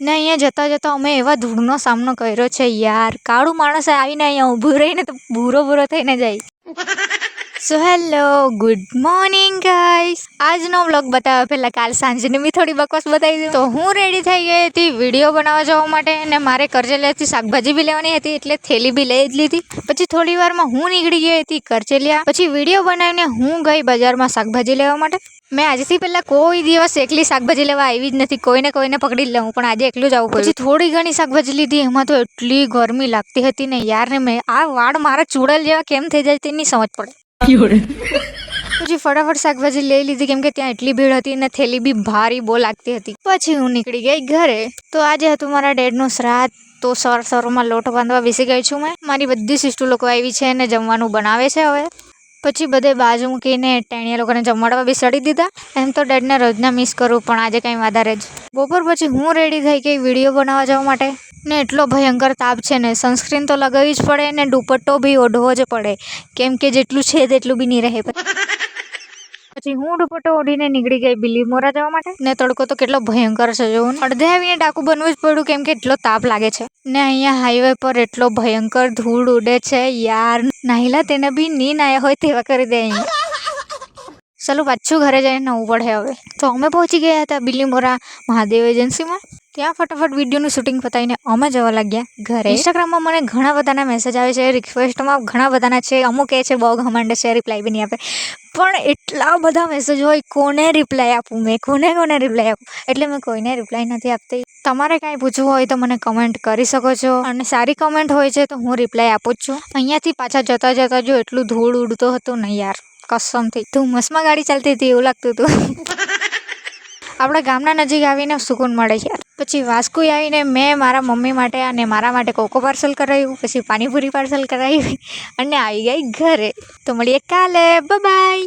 ને અહીંયા જતાં જતાં અમે એવા ધૂળનો સામનો કર્યો છે, યાર. કાળું માણસ આવીને અહીંયા ઊભું રહીને તો ભૂરો ભૂરો થઈને જાય. So hello good morning guys આજનો વ્લોગ બતાવ્યા પહેલાં કાલ સાંજની મેં થોડી બકવાસ બતાવી દઉં તો હું રેડી થઈ ગઈ હતી વીડિયો બનાવવા જવા માટે અને મારે કરજેલિયાથી શાકભાજી બી લેવાની હતી એટલે થેલી બી લઈ જ લીધી. પછી થોડી વારમાં હું નીકળી ગઈ હતી કરચેલિયા પછી વીડિયો બનાવીને હું ગઈ બજારમાં શાકભાજી લેવા માટે. મેં આજથી પહેલાં કોઈ દિવસ એકલી શાકભાજી લેવા આવી જ નથી. કોઈને કોઈને પકડી જ લઉં પણ આજે એકલું જ આવું પછી થોડી ઘણી શાકભાજી લીધી એમાં તો એટલી ગરમી લાગતી હતી ને યાર ને મેં. આ વાળ મારા ચૂડલ જેવા કેમ થઈ જાય તેની સમજ પડે. પછી ફટાફટ શાકભાજી લઈ લીધી કેમ કે ત્યાં એટલી ભીડ હતી અને થેલી બી ભારી બહુ લાગતી હતી. પછી હું નીકળી ગઈ ઘરે. તો આજે હતું મારા ડેડનું શ્રાદ્ધ તો સવાર સરોમાં લોટ બાંધવા બેસી ગઈ છું મેં. મારી બધી સિસ્ટુ લોકો આવી છે અને જમવાનું બનાવે છે હવે. પછી બધે બાજુ મૂકીને ટેણીયા લોકોને જમાડવા બેસાડી દીધા. એમ તો ડેડને રોજના મિસ કરું, પણ આજે કંઈ વધારે જ. બપોર પછી હું રેડી થઈ ગઈ વીડિયો બનાવવા જવા માટે? ને એટલો ભયંકર તાપ છે ને સનસ્ક્રીન તો લગાવવી જ પડે ને દુપટ્ટો બી ઓઢવો જ પડે. કેમ કે જેટલું છે તેટલું બી નહીં રહે. પછી હું દુપટ્ટો ઓઢીને નીકળી ગઈ બિલ્લી મોરા જવા માટે. ને તડકો તો કેટલો ભયંકર છે જો અડધે આવીને ડાકુ બનવું જ પડ્યું, કેમ કે એટલો તાપ લાગે છે. ને અહીંયા હાઈવે પર એટલો ભયંકર ધૂળ ઉડે છે, યાર. નાહિલા તેને બી નીન નાયા હોય તેવા કરી દે અહીંયા ચાલો પાછું ઘરે જઈને નવું પડે હવે. તો અમે પહોંચી ગયા હતા બિલીમોરા મહાદેવ એજન્સીમાં ત્યાં ફટાફટ વિડીયોનું શૂટિંગ પતાવીને અમે જવા લાગ્યા ઘરે. ઇન્સ્ટાગ્રામમાં મને ઘણા બધાના મેસેજ આવે છે રિક્વેસ્ટમાં ઘણા બધાના છે, અમુક એ છે, બહુ ઘમંડ છે રિપ્લાય બી નહીં આપે. પણ એટલા બધા મેસેજ હોય, કોને રિપ્લાય આપું મેં? કોને કોને રિપ્લાય આપું? એટલે મેં કોઈને રિપ્લાય નથી આપતી. તમારે કાંઈ પૂછવું હોય તો મને કમેન્ટ કરી શકો છો. અને સારી કમેન્ટ હોય છે તો હું રિપ્લાય આપું જ છું. અહીંયાથી પાછા જતા જતા જો એટલું ધૂળ ઉડતો હતો ને યાર, કસમથી. તું મસમાં ગાડી ચાલતી હતી એવું લાગતું હતું. આપણા ગામના નજીક આવીને સુકૂન મળે યાર. પછી વાસ્કુ આવીને મેં મારા મમ્મી માટે અને મારા માટે કોકો પાર્સલ કરાવ્યું, પછી પાણીપુરી પાર્સલ કરાવી અને આવી ગઈ ઘરે. તો મળીએ કાલે. બાય